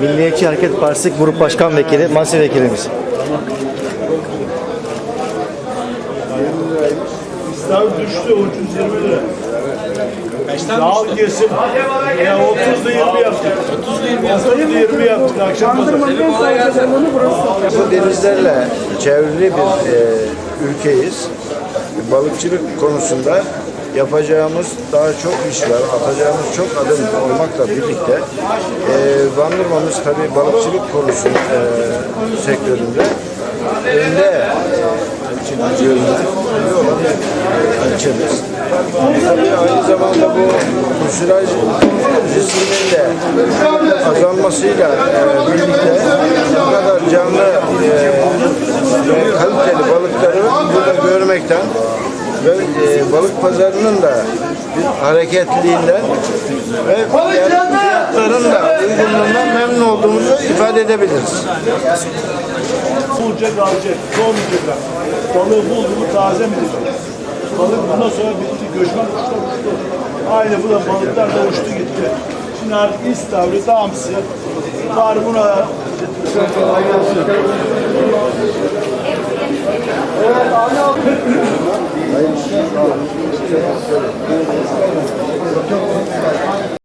Milliyetçi Hareket Partisi Grup Başkan Vekili, Mansi Vekilimiz. İstavrit düştü ucuz 20 lira. Kaçtan Dağıl kesim. Ya 30 da 20 yaptık. 30 da 20 yaptık. 30 da 20 yaptık akşam. Bu denizlerle çevrili bir e, ülkeyiz. Balıkçılık konusunda yapacağımız daha çok iş var, atacağımız çok adım olmakla birlikte e, Bandırmamız tabii balıkçılık konusu e, sektöründe önde e, görünen ilçemiz. Tabii aynı zamanda bu müsilaj riskinin de azalmasıyla e, birlikte bu kadar canlı e, kaliteli balıkları burada görmekten ve e, balık pazarının da bir hareketliliğinden ve fiyatların da uygunluğundan memnun olduğumuzu ifade edebiliriz. Bulacak alacak. Doğmayacak. Balığı buldu mu taze mi diyecek? Balık bundan sonra bitti. Göçmen kuşlar uçtu. Aynı bu da balıklar da uçtu gitti. Şimdi artık istavrit, hamsi var Çok